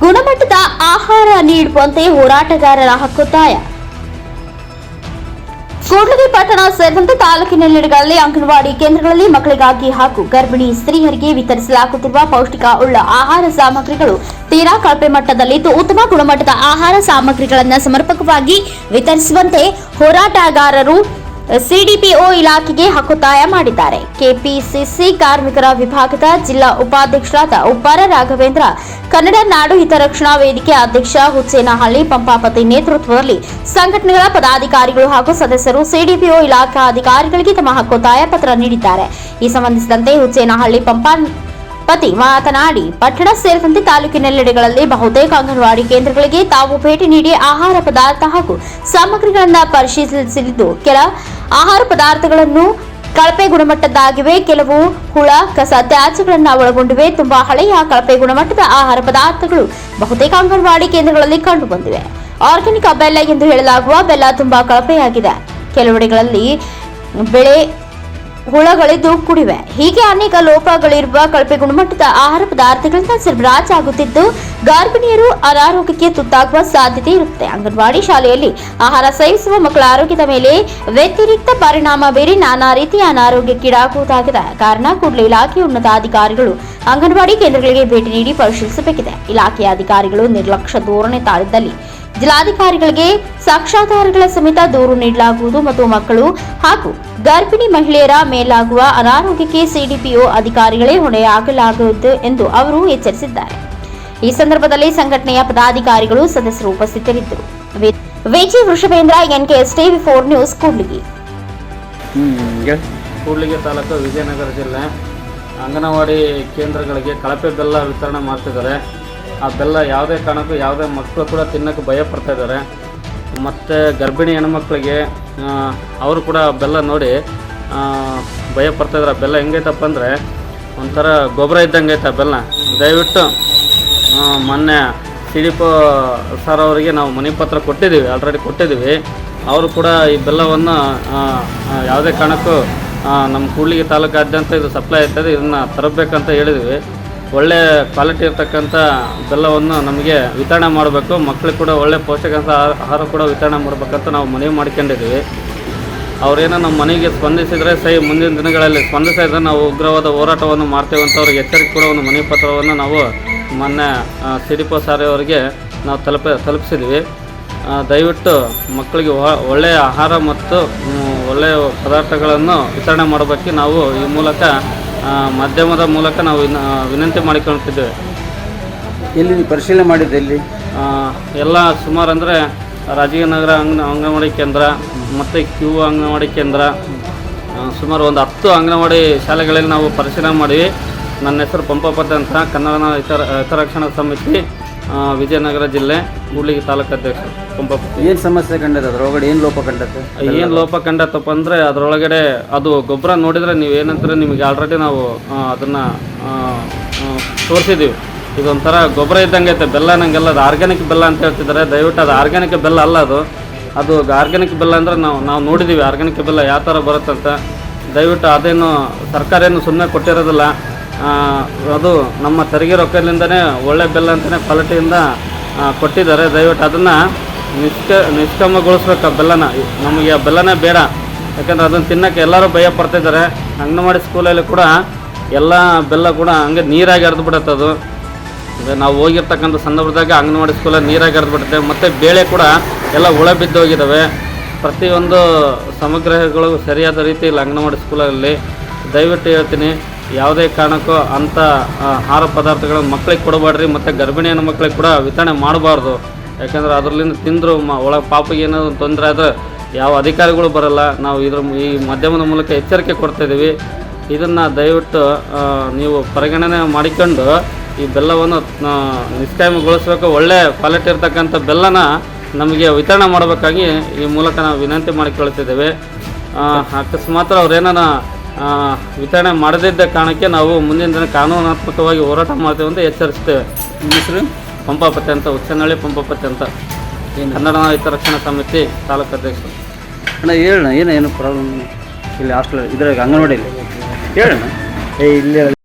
ಗುಣಮಟ್ಟದ ಆಹಾರ ನೀಡುವಂತೆ ಹೋರಾಟಗಾರರ ಹಕ್ಕೊತ್ತಾಯ ಕೂಡ್ಲಿಗಿ ಪಟ್ಟಣ ಸೇರಿದಂತೆ ತಾಲೂಕಿನೆಲ್ಲೆಡೆಗಳಲ್ಲಿ ಅಂಗನವಾಡಿ ಕೇಂದ್ರಗಳಲ್ಲಿ ಮಕ್ಕಳಿಗಾಗಿ ಹಾಗೂ ಗರ್ಭಿಣಿ ಸ್ತ್ರೀಯರಿಗೆ ವಿತರಿಸಲಾಗುತ್ತಿರುವ ಪೌಷ್ಟಿಕ ಉಳ್ಳ ಆಹಾರ ಸಾಮಗ್ರಿಗಳು ತೀರಾ ಕಳಪೆ ಮಟ್ಟದಲ್ಲಿದ್ದು ಉತ್ತಮ ಗುಣಮಟ್ಟದ ಆಹಾರ ಸಾಮಗ್ರಿಗಳನ್ನು ಸಮರ್ಪಕವಾಗಿ ವಿತರಿಸುವಂತೆ ಹೋರಾಟಗಾರರು ಸಿಡಿಪಿಒ ಇಲಾಖೆಗೆ ಹಕ್ಕೊತ್ತಾಯ ಮಾಡಿದ್ದಾರೆ. ಕೆಪಿಸಿಸಿ ಕಾರ್ಮಿಕರ ವಿಭಾಗದ ಜಿಲ್ಲಾ ಉಪಾಧ್ಯಕ್ಷರಾದ ಉಪ್ಪಾರ ರಾಘವೇಂದ್ರ, ಕನ್ನಡ ನಾಡು ಹಿತರಕ್ಷಣಾ ವೇದಿಕೆ ಅಧ್ಯಕ್ಷ ಹುಚ್ಚೇನಹಳ್ಳಿ ಪಂಪಾಪತಿ ನೇತೃತ್ವದಲ್ಲಿ ಸಂಘಟನೆಗಳ ಪದಾಧಿಕಾರಿಗಳು ಹಾಗೂ ಸದಸ್ಯರು ಸಿಡಿಪಿಒ ಇಲಾಖಾ ಅಧಿಕಾರಿಗಳಿಗೆ ತಮ್ಮ ಹಕ್ಕೊತ್ತಾಯ ಪತ್ರ ನೀಡಿದ್ದಾರೆ. ಈ ಸಂಬಂಧಿಸಿದಂತೆ ಹುಚ್ಚೇನಹಳ್ಳಿ ಪಂಪಾ ಪತಿ ಮಾತನಾಡಿ, ಪಟ್ಟಣ ಸೇರಿದಂತೆ ತಾಲೂಕಿನೆಲ್ಲೆಡೆಗಳಲ್ಲಿ ಬಹುತೇಕ ಅಂಗನವಾಡಿ ಕೇಂದ್ರಗಳಿಗೆ ತಾವು ಭೇಟಿ ನೀಡಿ ಆಹಾರ ಪದಾರ್ಥ ಹಾಗೂ ಸಾಮಗ್ರಿಗಳನ್ನು ಪರಿಶೀಲಿಸಲಿದ್ದು ಕೆಲ ಆಹಾರ ಪದಾರ್ಥಗಳನ್ನು ಕಳಪೆ ಗುಣಮಟ್ಟದ್ದಾಗಿವೆ. ಕೆಲವು ಹುಳ, ಕಸ ತ್ಯಾಜ್ಯಗಳನ್ನು ಒಳಗೊಂಡಿವೆ. ತುಂಬಾ ಹಳೆಯ ಕಳಪೆ ಗುಣಮಟ್ಟದ ಆಹಾರ ಪದಾರ್ಥಗಳು ಬಹುತೇಕ ಅಂಗನವಾಡಿ ಕೇಂದ್ರಗಳಲ್ಲಿ ಕಂಡುಬಂದಿವೆ. ಆರ್ಗ್ಯಾನಿಕ್ ಬೆಲ್ಲ ಎಂದು ಹೇಳಲಾಗುವ ಬೆಲ್ಲ ತುಂಬಾ ಕಳಪೆಯಾಗಿದೆ. ಕೆಲವೆಡೆಗಳಲ್ಲಿ ಬೆಳೆ ಹುಳಗಳಿದ್ದು ಕುಡಿವೆ. ಹೀಗೆ ಅನೇಕ ಲೋಪಗಳಿರುವ ಕಳಪೆ ಗುಣಮಟ್ಟದ ಆಹಾರ ಪದಾರ್ಥಗಳಿಂದ ಸರಬರಾಜಾಗುತ್ತಿದ್ದು ಗರ್ಭಿಣಿಯರು ಅನಾರೋಗ್ಯಕ್ಕೆ ತುತ್ತಾಗುವ ಸಾಧ್ಯತೆ ಇರುತ್ತೆ. ಅಂಗನವಾಡಿ ಶಾಲೆಯಲ್ಲಿ ಆಹಾರ ಸೇವಿಸುವ ಮಕ್ಕಳ ಆರೋಗ್ಯದ ಮೇಲೆ ವ್ಯತಿರಿಕ್ತ ಪರಿಣಾಮ ಬೀರಿ ನಾನಾ ರೀತಿಯ ಅನಾರೋಗ್ಯಕ್ಕೀಡಾಗುವುದಾಗಿದೆ ಕಾರಣ, ಕೂಡಲೇ ಇಲಾಖೆ ಉನ್ನತಾಧಿಕಾರಿಗಳು ಅಂಗನವಾಡಿ ಕೇಂದ್ರಗಳಿಗೆ ಭೇಟಿ ನೀಡಿ ಪರಿಶೀಲಿಸಬೇಕಿದೆ. ಇಲಾಖೆಯ ಅಧಿಕಾರಿಗಳು ನಿರ್ಲಕ್ಷ್ಯ ಧೋರಣೆ ತಾಳಿದ್ದಲ್ಲಿ ಜಿಲ್ಲಾಧಿಕಾರಿಗಳಿಗೆ ಸಾಕ್ಷಾಧಾರಗಳ ಸಮೇತ ದೂರು ನೀಡಲಾಗುವುದು ಮತ್ತು ಮಕ್ಕಳು ಹಾಗೂ ಗರ್ಭಿಣಿ ಮಹಿಳೆಯರ ಮೇಲಾಗುವ ಅನಾರೋಗ್ಯಕ್ಕೆ ಸಿಡಿಪಿಒ ಅಧಿಕಾರಿಗಳೇ ಹೊಣೆಯಾಗಲಾಗುವುದು ಎಂದು ಅವರು ಎಚ್ಚರಿಸಿದ್ದಾರೆ. ಈ ಸಂದರ್ಭದಲ್ಲಿ ಸಂಘಟನೆಯ ಪದಾಧಿಕಾರಿಗಳು ಸದಸ್ಯರು ಉಪಸ್ಥಿತರಿದ್ದರು. V G Vrushabhendra, N K S TV four news, Kudligi. Kudligi taluk Vijayanagara ಜಿಲ್ಲೆ. ಅಂಗನವಾಡಿ ಕೇಂದ್ರಗಳಿಗೆ ಕಳಪೆ ಬೆಲ್ಲ ವಿತರಣೆ ಮಾಡ್ತಿದ್ದಾರೆ. ಆ ಬೆಲ್ಲ ಯಾವುದೇ ಕಾರಣಕ್ಕೂ ಯಾವುದೇ ಮಕ್ಕಳು ಕೂಡ ತಿನ್ನೋಕ್ಕೆ ಭಯ ಪಡ್ತಾ ಇದ್ದಾರೆ. ಮತ್ತು ಗರ್ಭಿಣಿ ಹೆಣ್ಮಕ್ಳಿಗೆ ಅವರು ಕೂಡ ಬೆಲ್ಲ ನೋಡಿ ಭಯ ಪಡ್ತಾ ಇದ್ದಾರೆ. ಬೆಲ್ಲ ಹೆಂಗೈತಪ್ಪ ಅಂದರೆ, ಒಂಥರ ಗೊಬ್ಬರ ಇದ್ದಂಗೆ ಐತೆ ಬೆಲ್ಲ. ದಯವಿಟ್ಟು ಮೊನ್ನೆ ಸಿ ಡಿ ಪೋ ಸರ್ ಅವರಿಗೆ ನಾವು ಮನೆ ಪತ್ರ ಕೊಟ್ಟಿದ್ದೀವಿ ಆಲ್ರೆಡಿ ಕೊಟ್ಟಿದ್ದೀವಿ. ಅವರು ಕೂಡ ಈ ಬೆಲ್ಲವನ್ನು ಯಾವುದೇ ಕಾರಣಕ್ಕೂ ನಮ್ಮ ಕೂಡ್ಲಿಗಿ ತಾಲೂಕಾದ್ಯಂತ ಇದು ಸಪ್ಲೈ ಆಗ್ತದೆ ಇದನ್ನು ತರಬೇಕಂತ ಹೇಳಿದ್ವಿ. ಒಳ್ಳೆ ಕ್ವಾಲಿಟಿ ಇರ್ತಕ್ಕಂಥ ಬೆಲ್ಲವನ್ನು ನಮಗೆ ವಿತರಣೆ ಮಾಡಬೇಕು. ಮಕ್ಕಳಿಗೆ ಕೂಡ ಒಳ್ಳೆ ಪೌಷ್ಟಿಕಾಂಶ ಆಹಾರ- ಕೂಡ ವಿತರಣೆ ಮಾಡಬೇಕಂತ ನಾವು ಮನವಿ ಮಾಡ್ಕೊಂಡಿದ್ದೀವಿ. ಅವರೇನೋ ನಮ್ಮ ಮನೆಗೆ ಸ್ಪಂದಿಸಿದರೆ ಸೈ ಮುಂದಿನ ದಿನಗಳಲ್ಲಿ ಸ್ಪಂದಿಸಿದ್ರೆ ನಾವು ಉಗ್ರವಾದ ಹೋರಾಟವನ್ನು ಮಾಡ್ತೇವೆ ಅಂತ ಎಚ್ಚರಿಕೆ ಕೂಡ ಒಂದು ಮನೆ ಪತ್ರವನ್ನು ನಾವು ಮೊನ್ನೆ ಸಿ ಡಿ ಪೋ ಅವರಿಗೆ ನಾವು ತಲುಪ, ತಲುಪಿಸಿದ್ವಿ. ದಯವಿಟ್ಟು ಮಕ್ಕಳಿಗೆ ಒಳ್ಳೆಯ ಆಹಾರ ಮತ್ತು ಒಳ್ಳೆಯ ಪದಾರ್ಥಗಳನ್ನು ವಿತರಣೆ ಮಾಡೋದಕ್ಕೆ ನಾವು ಈ ಮೂಲಕ ಮಾಧ್ಯಮದ ಮೂಲಕ ನಾವು ವಿನ- ವಿನಂತಿ ಮಾಡಿಕೊಳ್ತಿದ್ದೇವೆ. ಎಲ್ಲಿ ನೀವು ಪರಿಶೀಲನೆ ಮಾಡಿದ್ದು ಎಲ್ಲಿ ಆ, ಎಲ್ಲ ಸುಮಾರು ಅಂದರೆ ರಾಜೀವನಗರ ಅಂಗನ ಅಂಗನವಾಡಿ ಕೇಂದ್ರ ಮತ್ತು ಕ್ಯೂ ಅಂಗನವಾಡಿ ಕೇಂದ್ರ ಸುಮಾರು ಒಂದು ಹತ್ತು ಅಂಗನವಾಡಿ ಶಾಲೆಗಳಲ್ಲಿ ನಾವು ಪರಿಶೀಲನೆ ಮಾಡಿವಿ ನನ್ನ ಹೆಸರು ಪಂಪಪದಂತ ಕನ್ನಡ ಹಿತರ ಹಿತರಕ್ಷಣಾ ಸಮಿತಿ ವಿಜಯನಗರ ಜಿಲ್ಲೆ ಕೂಡ್ಲಿಗಿ ತಾಲೂಕು ಅಧ್ಯಕ್ಷ ಪಂಪ ಏನು ಸಮಸ್ಯೆ ಕಂಡದ ಅದ್ರೊಳಗಡೆ ಏನು ಲೋಪ ಕಂಡತ್ತೆ ಏನು ಲೋಪ ಕಂಡತ್ತಪ್ಪ ಅಂದರೆ ಅದರೊಳಗಡೆ ಅದು ಗೊಬ್ಬರ ನೋಡಿದರೆ ನೀವು ಏನಂತಾರೆ ನಿಮಗೆ ಆಲ್ರೆಡಿ ನಾವು ಅದನ್ನು ತೋರಿಸಿದ್ದೀವಿ ಇದೊಂಥರ ಗೊಬ್ಬರ ಇದ್ದಂಗೆ ಐತೆ ಬೆಲ್ಲ ನಂಗೆಲ್ಲ ಅದು ಆರ್ಗ್ಯಾನಿಕ್ ಬೆಲ್ಲ ಅಂತ ಹೇಳ್ತಿದ್ದಾರೆ. ದಯವಿಟ್ಟು ಅದು ಆರ್ಗ್ಯಾನಿಕ್ ಬೆಲ್ಲ ಅಲ್ಲ ಅದು. ಅದು ಆರ್ಗ್ಯಾನಿಕ್ ಬೆಲ್ಲ ಅಂದರೆ ನಾವು ನಾವು ನೋಡಿದ್ದೀವಿ ಆರ್ಗ್ಯಾನಿಕ್ ಬೆಲ್ಲ ಯಾವ ಥರ ಬರುತ್ತಂತ. ದಯವಿಟ್ಟು ಅದೇನು ಸರ್ಕಾರ ಏನು ಸುಮ್ಮನೆ ಕೊಟ್ಟಿರೋದಿಲ್ಲ. ಅದು ನಮ್ಮ ತೆರಿಗೆ ರೊಕ್ಕದಿಂದನೇ ಒಳ್ಳೆ ಬೆಲ್ಲ ಅಂತಲೇ ಕ್ವಾಲಿಟಿಯಿಂದ ಕೊಟ್ಟಿದ್ದಾರೆ. ದಯವಿಟ್ಟು ಅದನ್ನು ನಿಷ್ಕ ನಿಷ್ಕಮಗೊಳಿಸ್ಬೇಕು ಆ ಬೆಲ್ಲನ ನಮಗೆ ಆ ಬೆಲ್ಲನೇ ಬೇಡ. ಯಾಕಂದರೆ ಅದನ್ನು ತಿನ್ನೋಕ್ಕೆ ಎಲ್ಲರೂ ಭಯ ಪಡ್ತಿದ್ದಾರೆ ಅಂಗನವಾಡಿ ಸ್ಕೂಲಲ್ಲಿ ಕೂಡ ಎಲ್ಲ ಬೆಲ್ಲ ಕೂಡ ಹಂಗೆ ನೀರಾಗಿ ಹರಿದು ಬಿಡುತ್ತೆ ಅದು. ನಾವು ಹೋಗಿರ್ತಕ್ಕಂಥ ಸಂದರ್ಭದಾಗ ಅಂಗನವಾಡಿ ಸ್ಕೂಲಲ್ಲಿ ನೀರಾಗಿ ಹರಿದು ಬಿಡುತ್ತೆ. ಮತ್ತು ಬೇಳೆ ಕೂಡ ಎಲ್ಲ ಹುಳ ಬಿದ್ದು ಹೋಗಿದ್ದಾವೆ. ಪ್ರತಿಯೊಂದು ಸಮಗ್ರಗಳು ಸರಿಯಾದ ರೀತಿಯಲ್ಲಿ ಅಂಗನವಾಡಿ ಸ್ಕೂಲಲ್ಲಿ. ದಯವಿಟ್ಟು ಹೇಳ್ತೀನಿ. ಯಾವುದೇ ಕಾರಣಕ್ಕೂ ಅಂಥ ಆಹಾರ ಪದಾರ್ಥಗಳನ್ನು ಮಕ್ಕಳಿಗೆ ಕೊಡಬೇಡ್ರಿ ಮತ್ತು ಗರ್ಭಿಣಿ ಹೆಣ್ಣು ಮಕ್ಕಳಿಗೆ ಕೂಡ ವಿತರಣೆ ಮಾಡಬಾರ್ದು. ಯಾಕಂದ್ರೆ ಅದರಲ್ಲಿಂದ ತಿಂದರು ಮ ಒಳಗೆ ಪಾಪಿಗೆ ಏನಾದರೂ ತೊಂದರೆ ಆದರೆ ಯಾವ ಅಧಿಕಾರಿಗಳು ಬರಲ್ಲ. ನಾವು ಇದ್ರ ಈ ಮಾಧ್ಯಮದ ಮೂಲಕ ಎಚ್ಚರಿಕೆ ಕೊಡ್ತಾಯಿದ್ದೀವಿ ಇದನ್ನು ದಯವಿಟ್ಟು ನೀವು ಪರಿಗಣನೆ ಮಾಡಿಕೊಂಡು ಈ ಬೆಲ್ಲವನ್ನು ಆ, ಒಳ್ಳೆಯ ಒಳ್ಳೆ ಕ್ವಾಲಿಟಿ ಇರ್ತಕ್ಕಂಥ ಬೆಲ್ಲನ ನಮಗೆ ವಿತರಣೆ ಮಾಡಬೇಕಾಗಿ ಈ ಮೂಲಕ ನಾವು ವಿನಂತಿ ಮಾಡಿಕೊಳ್ತಿದ್ದೇವೆ ಅಕಸ್ಮಾತ್ ಅವ್ರೇನಾನ ಆ, ವಿತರಣೆ ಮಾಡದಿದ್ದ ಕಾರಣಕ್ಕೆ ನಾವು ಮುಂದಿನ ದಿನ ಕಾನೂನಾತ್ಮಕವಾಗಿ ಹೋರಾಟ ಮಾಡ್ತೇವೆ ಅಂತ ಎಚ್ಚರಿಸ್ತೇವೆ. ಹೆಸರು? ಪಂಪಾಪತಿ ಅಂತ ಉಚ್ಚನಹಳ್ಳಿ ಪಂಪಾಪತಿ ಅಂತ. ಕನ್ನಡ ರಕ್ಷಣಾ ಸಮಿತಿ ತಾಲೂಕು ಅಧ್ಯಕ್ಷರು. ಅಣ್ಣ ಹೇಳಣ್ಣ ಏನೇನು ಏನು ಪ್ರಾಬ್ಲಮ್ ಇಲ್ಲಿ ಹಾಸ್ಟೆಲ್ ಇದ್ರಾಗ ಅಂಗನವಾಡಿಯಲ್ಲಿ. ಹೇಳಣ್ಣ. ಏ ಇಲ್ಲಿ